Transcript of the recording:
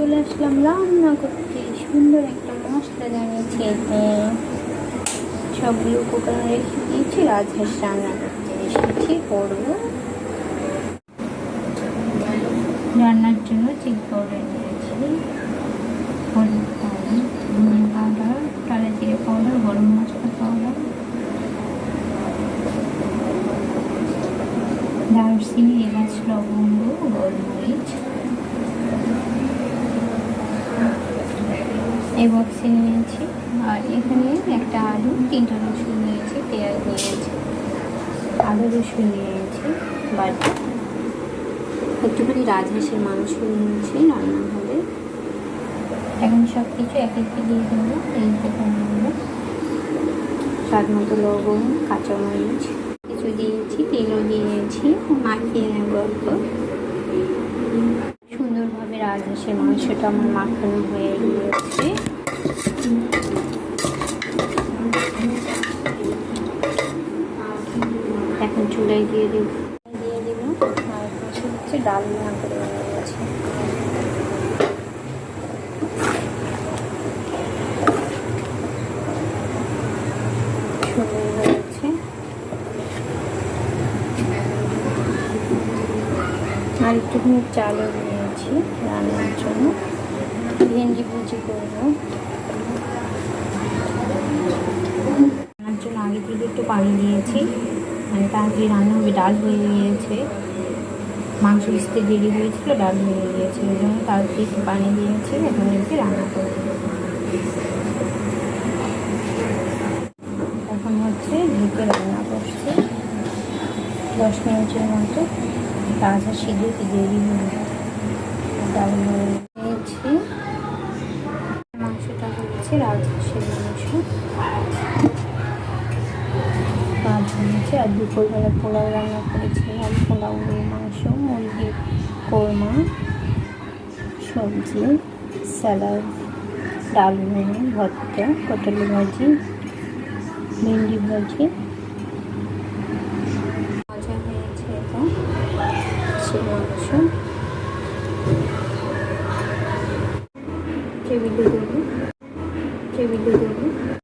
চলে আসলাম রান্না করতে সুন্দর একটা মশলা জানিয়ে খেতে সবগুলো কুকারে রেখে দিয়েছি, রাজহাঁস রান্না করতে এসেছি, করব। রান্নার জন্য চিক পাউডার নিয়েছি পাউডার ধনে পাউডার কালো জিরে পাউডার, গরম মশলা পাউডার, দারচিনি, এলাচ, লবঙ্গ এই বক্সে নিয়েছি। আর এখানে একটা আলু, তিনটা রসুন নিয়েছি, পেঁয়াজ নিয়েছি আলু রসুন নিয়েছি, বাটি। একটুখানি রাজহাঁসের মাংস নিয়েছি, রান্না হবে। এখন সব কিছু এক একটি দিয়ে দেবো। এই নেব। স্বাদ মতো লবণ, কাঁচামরিচ কিছু দিয়েছি, তেলও দিয়েছি, মাখিয়ে নেব অল্প। রাজহাঁসের মাংসটা আমার মাখানো হয়ে গিয়েছে। এখন চুলায় দিয়ে দেব দিয়ে দেবো হচ্ছে ডাল রান্না করে হয়েছে আর একটুখানি চালও নিয়েছি রান্নার জন্য। ভেন্ডি ভুজি করব রান্নার জন্য আগে থেকে একটু পানি দিয়েছি। মানে তাড়াতাড়ি রান্না হবে, ডাল হয়ে গিয়েছে। মাংস ভিজতে দেরি হয়েছিল, ডাল হয়ে গিয়েছে। ওই জন্য তাড়াতাড়ি একটু পানি দিয়েছি, এখন এসে রান্না করব। এখন হচ্ছে ঢেকে রান্না করছে। দশ মিনিটের মতো। রাজা সিদ্ধ দেরি হয়ে নিয়েছি মাংসটা হচ্ছে রাজহাঁসের মাংস কাজ হয়েছে আর দুপুরবেলা পোলাও রান্না করেছিলাম পোলাও মাংস মুরগির কোরমা, সবজি, স্যালাড, ডাল ভেঙে ভর্তা পটল ভাজি ভেন্ডি ভাজি মজা হয়েছে এটা সে মাংস টেবিলে দেবো টেবিলে দেবো